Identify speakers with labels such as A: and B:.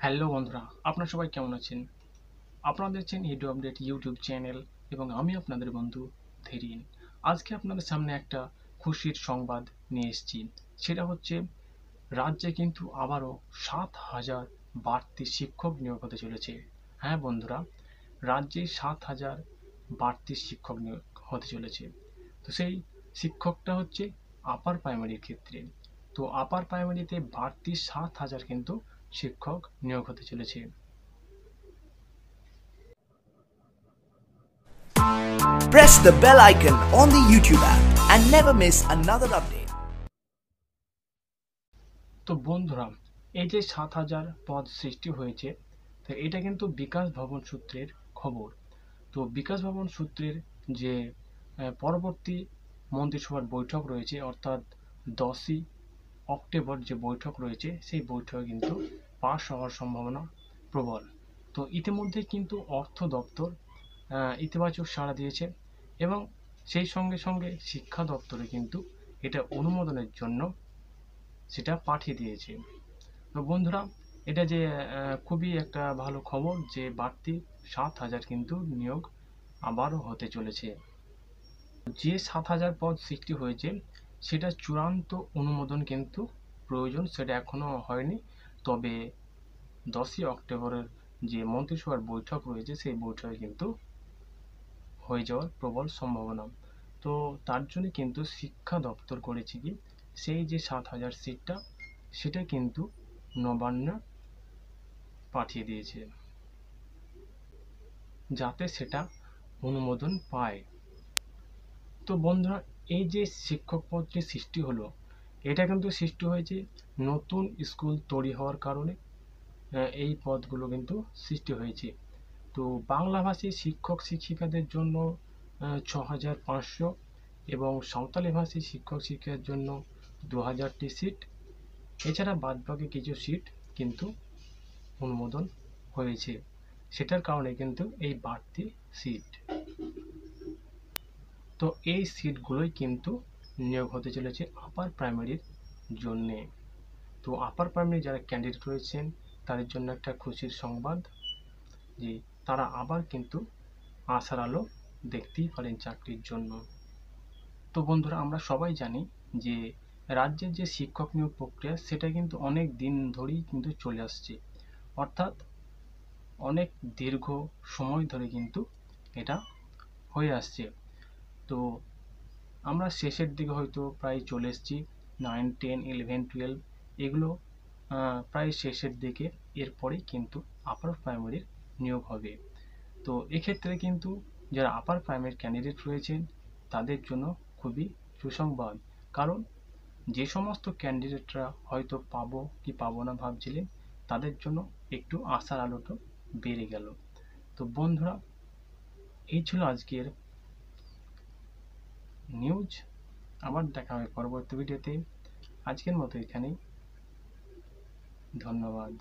A: Hello বন্ধুরা, আপনারা সবাই কেমন আছেন? আপনারা দেখছেন ইডু আপডেট ইউটিউব চ্যানেল এবং আমি আপনাদের বন্ধু ধেরিন। আজকে আপনাদের সামনে একটা খুশির সংবাদ নিয়ে এসেছি। সেটা হচ্ছে, রাজ্যে কিন্তু আবারও সাত হাজার বাড়তি শিক্ষক নিয়োগ হতে চলেছে। হ্যাঁ বন্ধুরা, রাজ্যে সাত হাজার বাড়তি শিক্ষক নিয়োগ হতে চলেছে। তো সেই শিক্ষকটা হচ্ছে আপার প্রাইমারির ক্ষেত্রে। তো আপার প্রাইমারিতে বাড়তি সাত হাজার কিন্তু শিক্ষক নিয়োগ হতে চলেছে
B: Press the bell icon on the YouTube app and never miss another update.
A: তো বন্ধুরা এই যে সাত হাজার পদ সৃষ্টি হয়েছে তো এটা কিন্তু বিকাশ ভবন সূত্রের খবর তো বিকাশ ভবন সূত্রের যে পরবর্তী মন্ত্রিসভার বৈঠক রয়েছে অর্থাৎ দশই অক্টোবর যে বৈঠক রয়েছে, সেই বৈঠকে কিন্তু পাশ হওয়ার সম্ভাবনা প্রবল। তো ইতিমধ্যে কিন্তু অর্থ দপ্তর ইতিবাচক সাড়া দিয়েছে এবং সেই সঙ্গে সঙ্গে শিক্ষা দপ্তরে কিন্তু এটা অনুমোদনের জন্য সেটা পাঠিয়ে দিয়েছে। তো বন্ধুরা, এটা যে খুবই একটা ভালো খবর যে বাড়তি সাত হাজার কিন্তু নিয়োগ আবারও হতে চলেছে। যে সাত হাজার পদ সৃষ্টি হয়েছে সেটা চূড়ান্ত অনুমোদন কিন্তু প্রয়োজন, সেটা এখনও হয়নি। তবে দশই অক্টোবরের যে মন্ত্রিসভার বৈঠক রয়েছে, সেই বৈঠকে কিন্তু হয়ে যাওয়ার প্রবল সম্ভাবনা। তো তার জন্য কিন্তু শিক্ষা দপ্তর করেছে কি, সেই যে সাত হাজার সিটটা, সেটা কিন্তু নবান্ন পাঠিয়ে দিয়েছে, যাতে সেটা অনুমোদন পায়। তো বন্ধুরা এই যে শিক্ষক পদটি সৃষ্টি হলো, এটা কিন্তু সৃষ্টি হয়েছে নতুন স্কুল তৈরি হওয়ার কারণে এই পদগুলো কিন্তু সৃষ্টি হয়েছে। তো বাংলাভাষী শিক্ষক শিক্ষিকাদের জন্য ছ হাজার পাঁচশো এবং সাঁওতালি ভাষী শিক্ষক শিক্ষিকার জন্য দু হাজারটি সিট। এছাড়া বাদবাকি কিছু সিট কিন্তু অনুমোদন হয়েছে। সেটার কারণে কিন্তু এই বাড়তি সিট। তো এই সিটগুলোই কিন্তু নিয়োগ হতে চলেছে আপার প্রাইমারির জন্যে। তো আপার প্রাইমারি যারা ক্যান্ডিডেট রয়েছেন, তাদের জন্য একটা খুশির সংবাদ যে তারা আবার কিন্তু আশার আলো দেখতেই পারেন চাকরির জন্য। তো বন্ধুরা, আমরা সবাই জানি যে রাজ্যের যে শিক্ষক নিয়োগ প্রক্রিয়া, সেটা কিন্তু অনেক দিন ধরেই কিন্তু চলে আসছে। অর্থাৎ অনেক দীর্ঘ সময় ধরে কিন্তু এটা হয়ে আসছে। তো আমরা শেষের দিকে হয়তো প্রায় চলে এসেছি নাইন টেন ইলেভেন টুয়েলভ এগুলো প্রায় শেষের দিকে। এরপরেই কিন্তু আপার প্রাইমারির নিয়োগ হবে। তো এক্ষেত্রে কিন্তু যারা আপার প্রাইমারি ক্যান্ডিডেট রয়েছেন, তাদের জন্য খুবই সুসংবাদ। কারণ যে সমস্ত ক্যান্ডিডেটরা হয়তো পাবো কি পাবো না ভাবছিলেন, তাদের জন্য একটু আশার আলোটা বেড়ে গেল। তো বন্ধুরা, এই ছিল আজকের নিউজ আবার দেখা হবে পরবর্তী ভিডিওতে আজকের মতো এখানেই। ধন্যবাদ।